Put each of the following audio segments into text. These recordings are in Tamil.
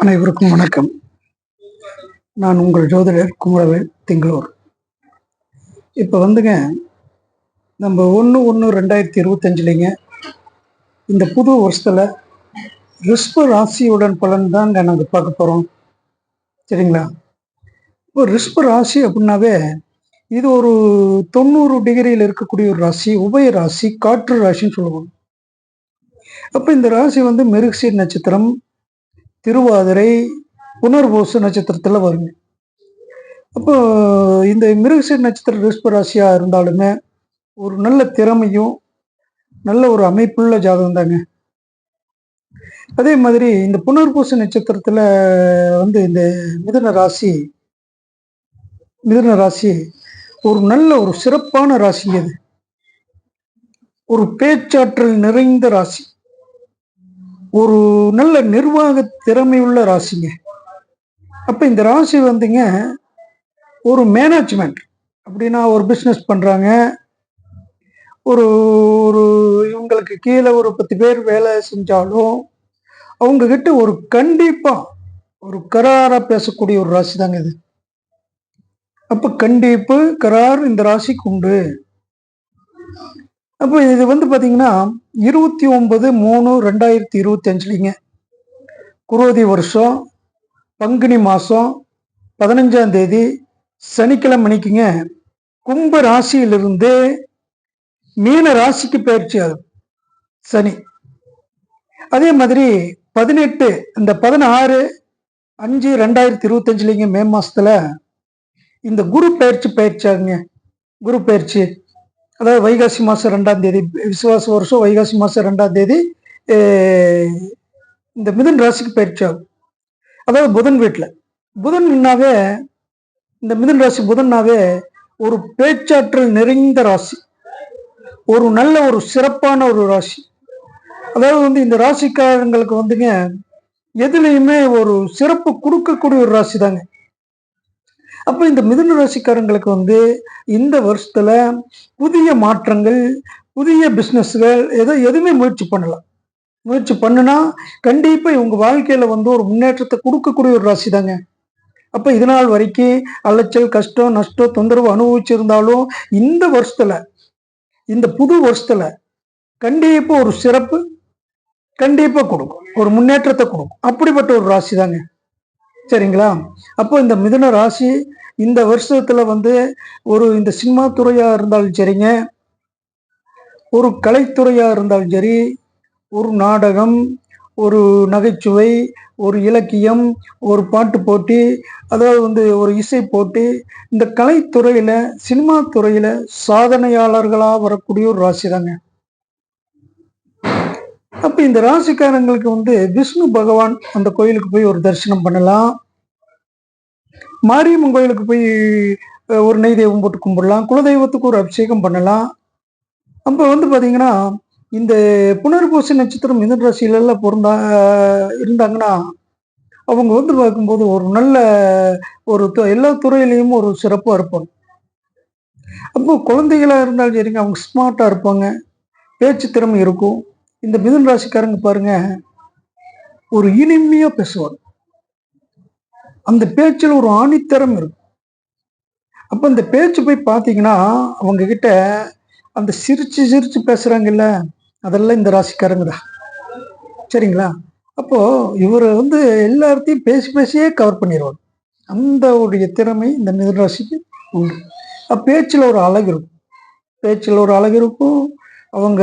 அனைவருக்கும் வணக்கம். நான் உங்கள் ஜோதிடர் குமரவேல் திங்களூர். இப்போ வந்துங்க நம்ம ஒன்று ஒன்று ரெண்டாயிரத்தி இருபத்தஞ்சிலிங்க இந்த புது வருஷத்தில் ரிஷ்ப ராசியுடன் பலன் தாங்க நாங்கள் பார்க்க போகிறோம் சரிங்களா? இப்போ ரிஷ்ப ராசி அப்படின்னாவே இது ஒரு தொண்ணூறு டிகிரியில் இருக்கக்கூடிய ஒரு ராசி உபய ராசி காற்று ராசின்னு சொல்லுவாங்க. அப்போ இந்த ராசி வந்து மிருகசீர் நட்சத்திரம் திருவாதிரை புனர்பூச நட்சத்திரத்தில் வருங்க. அப்போ இந்த மிருகசீர் நட்சத்திர ரிஷ்ப ராசியாக இருந்தாலுமே ஒரு நல்ல திறமையும் நல்ல ஒரு அமைப்புள்ள ஜாதகம் தாங்க. அதே மாதிரி இந்த புனர்பூச நட்சத்திரத்தில் வந்து இந்த மிதுன ராசி மிதுன ராசி ஒரு நல்ல ஒரு சிறப்பான ராசி அது ஒரு பேச்சாற்றல் நிறைந்த ராசி. ஒரு நல்ல நிர்வாக திறமையுள்ள ராசிங்க. அப்போ இந்த ராசி வந்துங்க ஒரு மேனேஜ்மெண்ட் அப்படின்னா ஒரு பிஸ்னஸ் பண்ணுறாங்க ஒரு ஒரு இவங்களுக்கு கீழே ஒரு பத்து பேர் வேலை செஞ்சாலும் அவங்கக்கிட்ட ஒரு கண்டிப்பாக ஒரு கராராக பேசக்கூடிய ஒரு ராசி தாங்க இது. அப்போ கண்டிப்பு கரார் இந்த ராசிக்கு உண்டு. அப்போ இது வந்து பார்த்தீங்கன்னா இருபத்தி ஒன்பது மூணு ரெண்டாயிரத்தி இருபத்தி அஞ்சுலிங்க குரோதி வருஷம் பங்குனி மாதம் பதினஞ்சாம் தேதி சனிக்கிழமை மணிக்குங்க கும்ப ராசியிலிருந்து மீன ராசிக்கு பயிற்சி ஆகும் சனி. அதே மாதிரி பதினெட்டு இந்த பதினாறு அஞ்சு ரெண்டாயிரத்தி இருபத்தஞ்சுலிங்க மே மாதத்தில் இந்த குரு பயிற்சி பயிற்சி ஆகுங்க குரு பயிற்சி. அதாவது வைகாசி மாதம் ரெண்டாம் தேதி விசுவாச வருஷம் வைகாசி மாதம் ரெண்டாம் தேதி இந்த மிதுன் ராசிக்கு பயிற்சி ஆகும் அதாவது புதன் வீட்டில் புதன்னாவே இந்த மிதன் ராசி புதன்னாவே ஒரு பேச்சாற்றல் நிறைந்த ராசி. ஒரு நல்ல ஒரு சிறப்பான ஒரு ராசி. அதாவது வந்து இந்த ராசிக்காரங்களுக்கு வந்துங்க எதுலேயுமே ஒரு சிறப்பு கொடுக்கக்கூடிய ஒரு ராசி தாங்க அப்போ இந்த மிதுன ராசிக்காரங்களுக்கு வந்து இந்த வருஷத்தில் புதிய மாற்றங்கள் புதிய பிஸ்னஸ்கள் எதோ எதுவுமே முயற்சி பண்ணலாம் முயற்சி பண்ணுனா கண்டிப்பாக இவங்க வாழ்க்கையில் வந்து ஒரு முன்னேற்றத்தை கொடுக்கக்கூடிய ஒரு ராசி தாங்க அப்போ இதனால் வரைக்கும் அலைச்சல் கஷ்டம் நஷ்டம் தொந்தரவு அனுபவிச்சிருந்தாலும் இந்த வருஷத்தில் இந்த புது வருஷத்தில் கண்டிப்பாக ஒரு சிறப்பு கண்டிப்பாக கொடுக்கும். ஒரு முன்னேற்றத்தை கொடுக்கும். அப்படிப்பட்ட ஒரு ராசி தாங்க சரிங்களா? அப்போ இந்த மிதுன ராசி இந்த வருஷத்துல வந்து ஒரு இந்த சினிமா துறையா இருந்தாலும் சரிங்க. ஒரு கலைத்துறையா இருந்தாலும் சரி ஒரு நாடகம் ஒரு நகைச்சுவை ஒரு இலக்கியம் ஒரு பாட்டு போட்டி அதாவது வந்து ஒரு இசை போட்டி இந்த கலைத்துறையில சினிமா துறையில சாதனையாளர்களாக வரக்கூடிய ஒரு ராசி தாங்க அப்ப இந்த ராசிக்காரங்களுக்கு வந்து விஷ்ணு பகவான் அந்த கோயிலுக்கு போய் ஒரு தரிசனம் பண்ணலாம். மாரியம்மன் கோயிலுக்கு போய் ஒரு நெய் தெய்வம் போட்டு கும்பிடலாம். குலதெய்வத்துக்கு ஒரு அபிஷேகம் பண்ணலாம். அப்போ வந்து பார்த்தீங்கன்னா இந்த புனர்பூச நட்சத்திரம் மிதன் ராசியிலெல்லாம் பொருந்தா இருந்தாங்கன்னா அவங்க வந்து பார்க்கும்போது ஒரு நல்ல ஒரு எல்லா துறையிலையும் ஒரு சிறப்பாக இருப்பாங்க. அப்போ குழந்தைகளாக இருந்தாலும் சரிங்க அவங்க ஸ்மார்ட்டாக இருப்பாங்க. பேச்சு திறமை இருக்கும். இந்த மிதுன் ராசிக்காரங்க பாருங்க ஒரு இனிமையா பேசுவாங்க. அந்த பேச்சில் ஒரு ஆணித்தரம் இருக்கும். அப்ப அந்த பேச்சு போய் பார்த்தீங்கன்னா அவங்க கிட்ட அந்த சிரிச்சு சிரிச்சு பேசுறாங்கல்ல அதெல்லாம் இந்த ராசிக்காரங்க தான். சரிங்களா? அப்போ இவர் வந்து எல்லாத்தையும் பேசி பேசியே கவர் பண்ணிடுவாங்க அந்த உடைய திறமை இந்த மிதுன ராசிக்கு உண்டு. பேச்சில் ஒரு அழகு இருக்கும். பேச்சில் ஒரு அழகு இருக்கும். அவங்க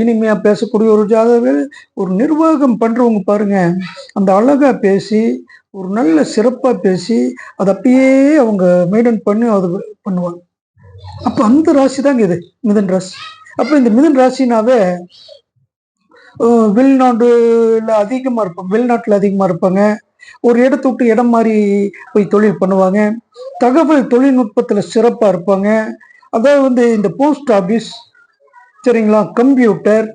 இனிமையாக பேசக்கூடிய ஒரு ஜாதகர்கள் ஒரு நிர்வாகம் பண்ணுறவங்க பாருங்கள் அந்த அழகாக பேசி ஒரு நல்ல சிறப்பாக பேசி அதை அப்படியே அவங்க மெயின்டைன் பண்ணி அது பண்ணுவாங்க. அப்போ அந்த ராசி தாங்க இது மிதன் ராசி. அப்போ இந்த மிதன் ராசினாவே வெளிநாடுல அதிகமாக இருப்பாங்க வெளிநாட்டில் அதிகமாக இருப்பாங்க. ஒரு இடத்த விட்டு இடம் மாதிரி போய் தொழில் பண்ணுவாங்க. தகவல் தொழில்நுட்பத்தில் சிறப்பாக இருப்பாங்க. அதாவது வந்து இந்த போஸ்ட் ஆஃபீஸ் சரிங்களா? கம்ப்யூட்டர்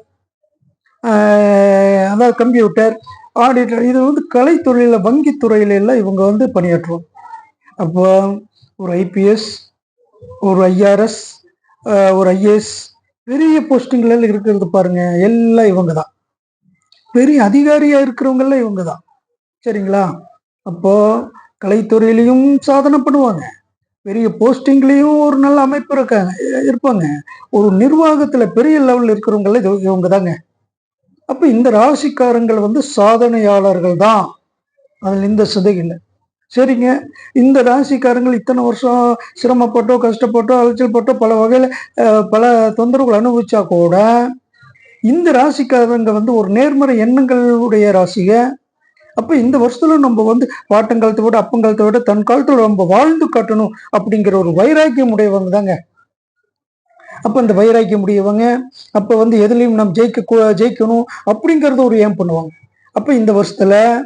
அதாவது கம்ப்யூட்டர் ஆடிட்டர் இது வந்து கலைத்துறையில் வங்கித்துறையில எல்லாம் இவங்க வந்து பணியாற்றுவோம் அப்போ ஒரு ஐபிஎஸ் ஒரு ஐஆர்எஸ் ஒரு ஐஏஎஸ் பெரிய போஸ்டிங்ல இருக்கிறது பாருங்க எல்லாம் இவங்க தான். பெரிய அதிகாரியாக இருக்கிறவங்கெல்லாம் இவங்க தான். சரிங்களா? அப்போ கலைத்துறையிலையும் சாதனை பண்ணுவாங்க. பெரிய போஸ்டிங்லேயும் ஒரு நல்ல அமைப்பு இருக்காங்க இருப்பாங்க. ஒரு நிர்வாகத்தில் பெரிய லெவலில் இருக்கிறவங்கள இது இவங்க தாங்க அப்போ இந்த ராசிக்காரங்கள் வந்து சாதனையாளர்கள் தான். அதில் இந்த சிதை சரிங்க. இந்த ராசிக்காரங்கள் இத்தனை வருஷம் சிரமப்பட்டோ கஷ்டப்பட்டோ அலைச்சல் பட்டோ பல வகையில் பல தொந்தரவுகள் அனுபவிச்சா கூட இந்த ராசிக்காரங்க வந்து ஒரு நேர்மறை எண்ணங்களுடைய ராசியை அப்போ இந்த வருஷத்துல நம்ம வந்து பாட்டங்காலத்தை விட அப்பங்காலத்தை விட தன் காலத்தில் நம்ம வாழ்ந்து காட்டணும் அப்படிங்கிற ஒரு வைராக்கியம் உடையவங்க தாங்க. அப்போ அந்த வைராக்கியம் உடையவங்க அப்போ வந்து எதுலேயும் நம்ம ஜெயிக்க கூ- ஜெயிக்கணும் அப்படிங்கிறத ஒரு ஏம் பண்ணுவாங்க? அப்போ இந்த வருஷத்துல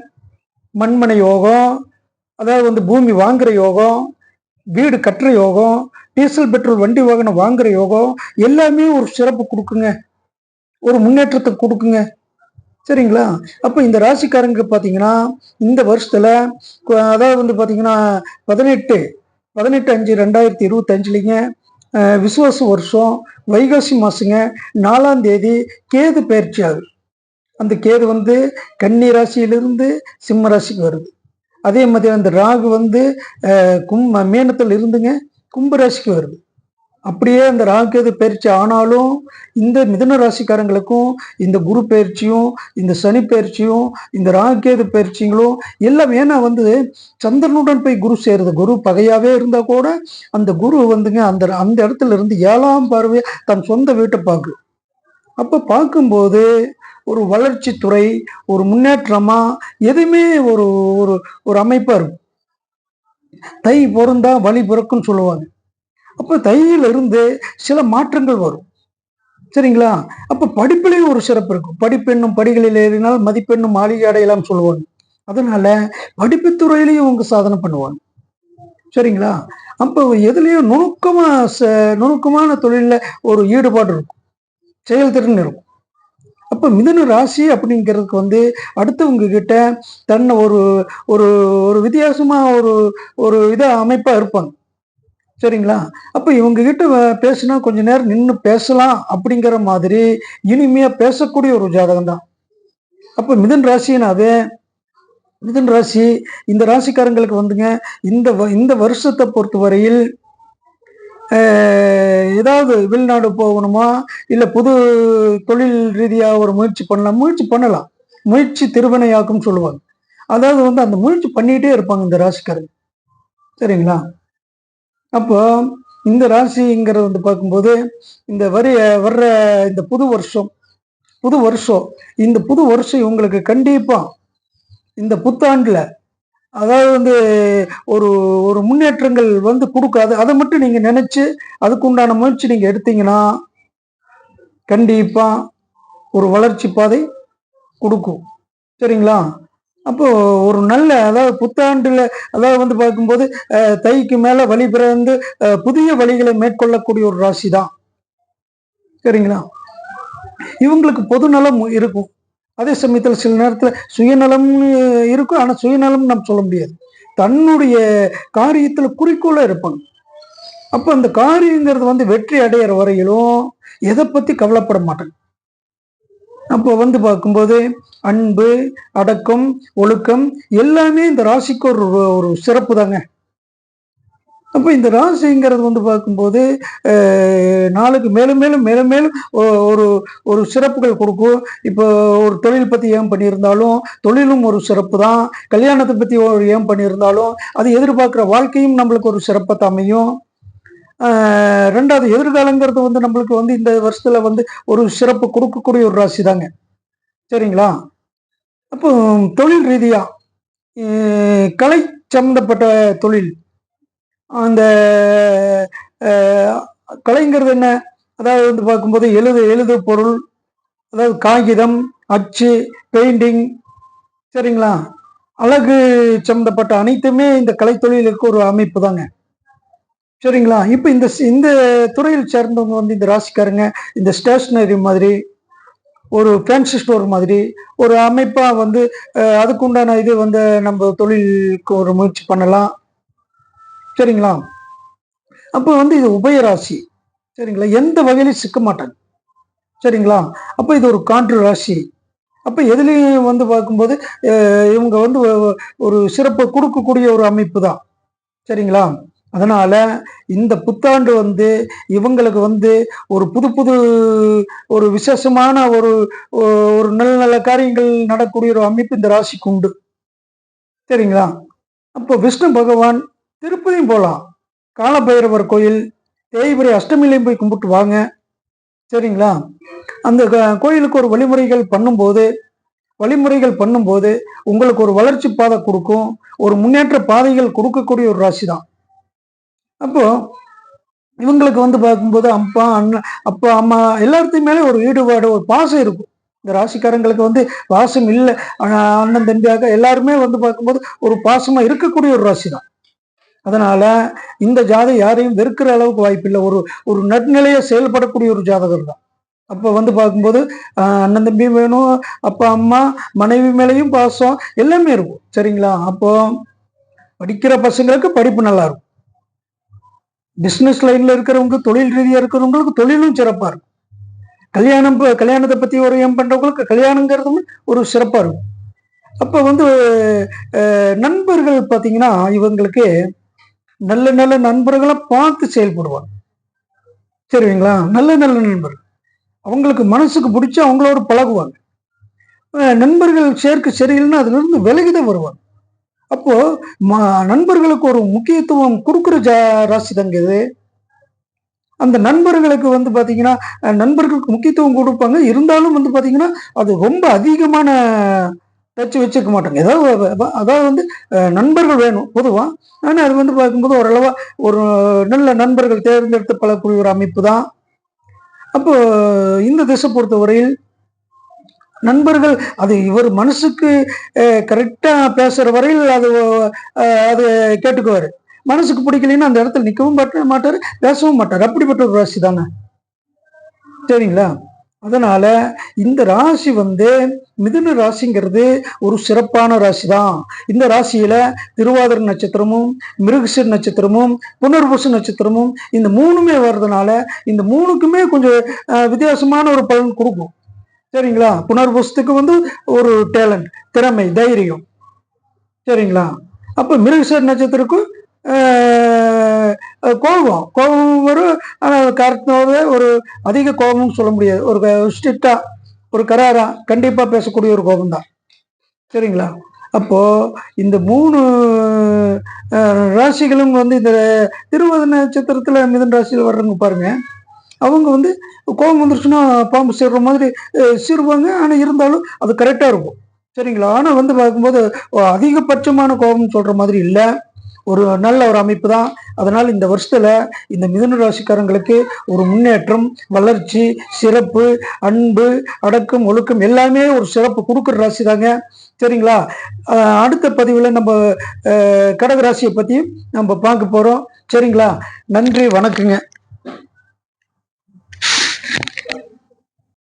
மண்மனை யோகம் அதாவது வந்து பூமி வாங்குற யோகம் வீடு கட்டுற யோகம் டீசல் பெட்ரோல் வண்டி வாகனம் வாங்குற யோகம் எல்லாமே ஒரு சிறப்பு கொடுக்குங்க. ஒரு முன்னேற்றத்தை கொடுக்குங்க. சரிங்களா? அப்போ இந்த ராசிக்காரங்க பார்த்தீங்கன்னா இந்த வருஷத்தில் அதாவது வந்து பார்த்தீங்கன்னா பதினெட்டு பதினெட்டு அஞ்சு ரெண்டாயிரத்தி இருபத்தஞ்சுலிங்க. விசுவாச வருஷம் வைகாசி மாசங்க நாலாம் தேதி கேது பயிற்சி ஆகுது. அந்த கேது வந்து கன்னி ராசியிலிருந்து சிம்ம ராசிக்கு வருது. அதே மாதிரி அந்த ராகு வந்து கும் கும்ப இருந்துங்க கும்ப ராசிக்கு வருது. அப்படியே அந்த ராகுகேது பயிற்சி ஆனாலும் இந்த மிதன ராசிக்காரங்களுக்கும் இந்த குரு பயிற்சியும் இந்த சனி பயிற்சியும் இந்த ராகு பயிற்சிங்களும் எல்லாம் ஏன்னா வந்து சந்திரனுடன் போய் குரு சேருது. குரு பகையாகவே இருந்தால் கூட அந்த குரு வந்துங்க அந்த அந்த இடத்துல இருந்து ஏழாம் பார்வை தன் சொந்த வீட்டை பார்க்கு. அப்போ பார்க்கும்போது ஒரு வளர்ச்சி துறை ஒரு முன்னேற்றமாக எதுவுமே ஒரு ஒரு ஒரு அமைப்பாக இருக்கும். தை பொருந்தா வழி பிறக்குன்னு சொல்லுவாங்க. அப்போ தையில இருந்து சில மாற்றங்கள் வரும். சரிங்களா? அப்போ படிப்புலேயும் ஒரு சிறப்பு இருக்கும். படிப்பெண்ணும் படிகளில் ஏறினால் மதிப்பெண்ணும் மாளிகை அடையலாம் சொல்லுவாங்க. அதனால படிப்பு துறையிலையும் அவங்க சாதனை பண்ணுவாங்க. சரிங்களா? அப்போ எதுலேயும் நுணுக்கமா ச- நுணுக்கமான தொழிலில் ஒரு ஈடுபாடு இருக்கும். செயல்திறன் இருக்கும். அப்போ மிதன ராசி அப்படிங்கிறதுக்கு வந்து அடுத்தவங்க கிட்ட தன்னை ஒரு ஒரு ஒரு வித்தியாசமாக ஒரு ஒரு இதாக அமைப்பாக இருப்பாங்க. சரிங்களா? அப்போ இவங்க கிட்ட பேசினா கொஞ்ச நேரம் நின்று பேசலாம் அப்படிங்கிற மாதிரி இனிமையாக பேசக்கூடிய ஒரு ஜாதகம் தான். அப்போ மிதன் ராசினாவே மிதன் ராசி இந்த ராசிக்காரங்களுக்கு வந்துங்க இந்த வ- இந்த வருஷத்தை பொறுத்தவரையில் வரையில் ஏதாவது வெளிநாடு போகணுமா? இல்லை புது தொழில் ரீதியாக ஒரு முயற்சி பண்ணலாம். முயற்சி பண்ணலாம். முயற்சி திருவினையாக்கும்னு சொல்லுவாங்க. அதாவது வந்து அந்த முயற்சி பண்ணிகிட்டே இருப்பாங்க இந்த ராசிக்காரங்க. சரிங்களா? அப்போ இந்த ராசிங்கிறது வந்து பார்க்கும்போது இந்த வரி வர்ற இந்த புது வருஷம் புது வருஷம் இந்த புது வருஷம் இவங்களுக்கு கண்டிப்பா இந்த புத்தாண்டுல அதாவது வந்து ஒரு ஒரு முன்னேற்றங்கள் வந்து கொடுக்காது அதை மட்டும் நீங்க நினைச்சு அதுக்குண்டான முயற்சி நீங்க எடுத்தீங்கன்னா கண்டிப்பா ஒரு வளர்ச்சி பாதை கொடுக்கும். சரிங்களா? அப்போ ஒரு நல்ல அதாவது புத்தாண்டுல அதாவது வந்து பார்க்கும்போது தைக்கு மேல வழி பிறந்து புதிய வழிகளை மேற்கொள்ளக்கூடிய ஒரு ராசி தான் சரிங்களா? இவங்களுக்கு பொதுநலம் இருக்கும். அதே சமயத்தில் சில நேரத்தில் சுயநலம் இருக்கும். ஆனால் சுயநலம் நம்ம சொல்ல முடியாது. தன்னுடைய காரியத்தில் குறிக்கோளாக இருப்பாங்க. அப்போ அந்த காரியங்கிறது வந்து வெற்றி அடையிற வரையிலும் எதை பற்றி கவலைப்பட மாட்டாங்க. அப்போ வந்து பார்க்கும்போது அன்பு அடக்கம் ஒழுக்கம் எல்லாமே இந்த ராசிக்கு ஒரு ஒரு சிறப்பு தாங்க. அப்போ இந்த ராசிங்கிறது வந்து பார்க்கும்போது நாளுக்கு மேலும் மேலும் மேலும் மேலும் ஒரு ஒரு சிறப்புகள் கொடுக்கும். இப்போ ஒரு தொழில் பற்றி ஏன் பண்ணியிருந்தாலும் தொழிலும் ஒரு சிறப்பு தான். கல்யாணத்தை பற்றி ஒரு ஏன் பண்ணியிருந்தாலும் அது எதிர்பார்க்குற வாழ்க்கையும் நம்மளுக்கு ஒரு சிறப்பை அமையும் ரெண்டாவது எதிர்காலங்கிறது வந்து நம்மளுக்கு வந்து இந்த வருஷத்துல வந்து ஒரு சிறப்பு கொடுக்கக்கூடிய ஒரு ராசி தாங்க. சரிங்களா? அப்போ தொழில் ரீதியா கலை சம்மந்தப்பட்ட தொழில் அந்த கலைங்கிறது என்ன? அதாவது வந்து பார்க்கும்போது எழுது எழுது பொருள் அதாவது காகிதம் அச்சு பெயிண்டிங் சரிங்களா? அழகு சம்மந்தப்பட்ட அனைத்துமே இந்த கலைத்தொழிலுக்கு ஒரு அமைப்பு தாங்க. சரிங்களா? இப்போ இந்த இந்த துறையில் சேர்ந்தவங்க வந்து இந்த ராசிக்காரங்க இந்த ஸ்டேஷ்னரி மாதிரி ஒரு ஃபேன்சி ஸ்டோர் மாதிரி ஒரு அமைப்பாக வந்து அதுக்குண்டான இது வந்து நம்ம தொழிலுக்கு ஒரு முயற்சி பண்ணலாம். சரிங்களா? அப்போ வந்து இது உபயராசி சரிங்களா? எந்த வகையிலையும் சிக்க மாட்டாங்க. சரிங்களா? அப்போ இது ஒரு காற்று ராசி. அப்போ எதுலேயும் வந்து பார்க்கும்போது இவங்க வந்து ஒரு சிறப்பை கொடுக்கக்கூடிய ஒரு அமைப்பு தான். சரிங்களா? அதனால் இந்த புத்தாண்டு வந்து இவங்களுக்கு வந்து ஒரு புது புது ஒரு விசேஷமான ஒரு ஒரு நல்ல நல்ல காரியங்கள் நடக்கூடிய ஒரு அமைப்பு இந்த ராசிக்கு உண்டு. சரிங்களா? அப்போ விஷ்ணு பகவான் திருப்பதியும் போகலாம் காலபைரவர் கோயில் தேய்பிரை அஷ்டமிலையும் போய் கும்பிட்டு வாங்க. சரிங்களா? அந்த கோயிலுக்கு ஒரு வழிமுறைகள் பண்ணும்போது வழிமுறைகள் பண்ணும்போது உங்களுக்கு ஒரு வளர்ச்சி பாதை கொடுக்கும். ஒரு முன்னேற்ற பாதைகள் கொடுக்கக்கூடிய ஒரு ராசி தான் அப்போ இவங்களுக்கு வந்து பார்க்கும்போது அப்பா அண்ணன் அப்பா அம்மா எல்லாத்தையும் மேலே ஒரு ஈடுபாடு ஒரு பாசம் இருக்கும். இந்த ராசிக்காரங்களுக்கு வந்து பாசம் இல்லை. அண்ணன் தம்பியாக எல்லாருமே வந்து பார்க்கும்போது ஒரு பாசமா இருக்கக்கூடிய ஒரு ராசி தான் அதனால இந்த ஜாதகம் யாரையும் வெறுக்கிற அளவுக்கு வாய்ப்பில்லை. ஒரு ஒரு நட்நிலையை செயல்படக்கூடிய ஒரு ஜாதகர் தான். அப்போ வந்து பார்க்கும்போது அண்ணன் தம்பியும் வேணும் அப்பா அம்மா மனைவி மேலேயும் பாசம் எல்லாமே இருக்கும். சரிங்களா? அப்போ படிக்கிற பசங்களுக்கு படிப்பு நல்லா இருக்கும். பிஸ்னஸ் லைன்ல இருக்கிறவங்க தொழில் ரீதியா இருக்கிறவங்களுக்கு தொழிலும் சிறப்பா இருக்கும். கல்யாணம் ப- கல்யாணத்தை பத்தி ஒரு எம் பண்றவங்களுக்கு கல்யாணங்கிறதும் ஒரு சிறப்பா இருக்கும். அப்ப வந்து நண்பர்கள் பாத்தீங்கன்னா இவங்களுக்கு நல்ல நல்ல நண்பர்களை பார்த்து செயல்படுவாங்க. சரிங்களா நல்ல நல்ல நண்பர்கள். அவங்களுக்கு மனசுக்கு பிடிச்சி அவங்களோட பழகுவாங்க. நண்பர்கள் சேர்க்க சரியில்லைன்னா அதுல இருந்து விலகிதான் வருவாங்க. அப்போ நண்பர்களுக்கு ஒரு முக்கியத்துவம் கொடுக்குற ஜா ராசி தாங்க இது. அந்த நண்பர்களுக்கு வந்து பார்த்தீங்கன்னா நண்பர்களுக்கு முக்கியத்துவம் கொடுப்பாங்க. இருந்தாலும் வந்து பார்த்தீங்கன்னா அது ரொம்ப அதிகமான டச் வச்சிருக்க மாட்டாங்க. ஏதாவது அதாவது வந்து நண்பர்கள் வேணும் பொதுவாக ஆனால் அது வந்து பார்க்கும்போது ஓரளவாக ஒரு நல்ல நண்பர்கள் தேர்ந்தெடுத்து பழகக்கூடிய ஒரு அமைப்பு தான். அப்போது இந்த திசை பொறுத்தவரையில் நண்பர்கள் அது இவர் மனசுக்கு கரெக்டா பேசுற வரையில் அது அது கேட்டுக்குவார். மனசுக்கு பிடிக்கலன்னா அந்த இடத்துல நிற்கவும் மாட்ட மாட்டார் பேசவும் மாட்டார். அப்படிப்பட்ட ஒரு ராசி தானே. சரிங்களா? அதனால இந்த ராசி வந்து மிதுன ராசிங்கிறது ஒரு சிறப்பான ராசி தான். இந்த ராசியில திருவாதிர நட்சத்திரமும் மிருகசீர் நட்சத்திரமும் புனர்பூசு நட்சத்திரமும் இந்த மூணுமே வர்றதுனால இந்த மூணுக்குமே கொஞ்சம் வித்தியாசமான ஒரு பலன் கொடுக்கும். சரிங்களா? புனர்பூசத்துக்கு வந்து ஒரு டேலண்ட் திறமை தைரியம். சரிங்களா? அப்போ மிருகசர் நட்சத்திரக்கும் கோபம். கோபம் வரும் ஆனால் கருத்தோட ஒரு அதிக கோபம்னு சொல்ல முடியாது. ஒரு ஸ்ட்ரிக்டா ஒரு கராரா கண்டிப்பாக பேசக்கூடிய ஒரு கோபம் தான் சரிங்களா? அப்போது இந்த மூணு ராசிகளும் வந்து இந்த திருவதி நட்சத்திரத்தில் மிதன் ராசியில் வர்றவங்க பாருங்கள் அவங்க வந்து கோபம் வந்துருச்சுன்னா பாம்பு சீர்ற மாதிரி சீருவாங்க. ஆனால் இருந்தாலும் அது கரெக்டாக இருக்கும். சரிங்களா? ஆனால் வந்து பார்க்கும்போது அதிகபட்சமான கோபம்னு சொல்கிற மாதிரி இல்லை. ஒரு நல்ல ஒரு அமைப்பு தான். அதனால் இந்த வருஷத்தில் இந்த மிதுன ராசிக்காரங்களுக்கு ஒரு முன்னேற்றம் வளர்ச்சி சிறப்பு அன்பு அடக்கம் ஒழுக்கம் எல்லாமே ஒரு சிறப்பு கொடுக்குற ராசி தாங்க. சரிங்களா? அடுத்த பதிவில் நம்ம கடகராசியை கடக ராசியை பற்றியும் நம்ம பார்க்க போகிறோம் சரிங்களா? நன்றி வணக்கங்க.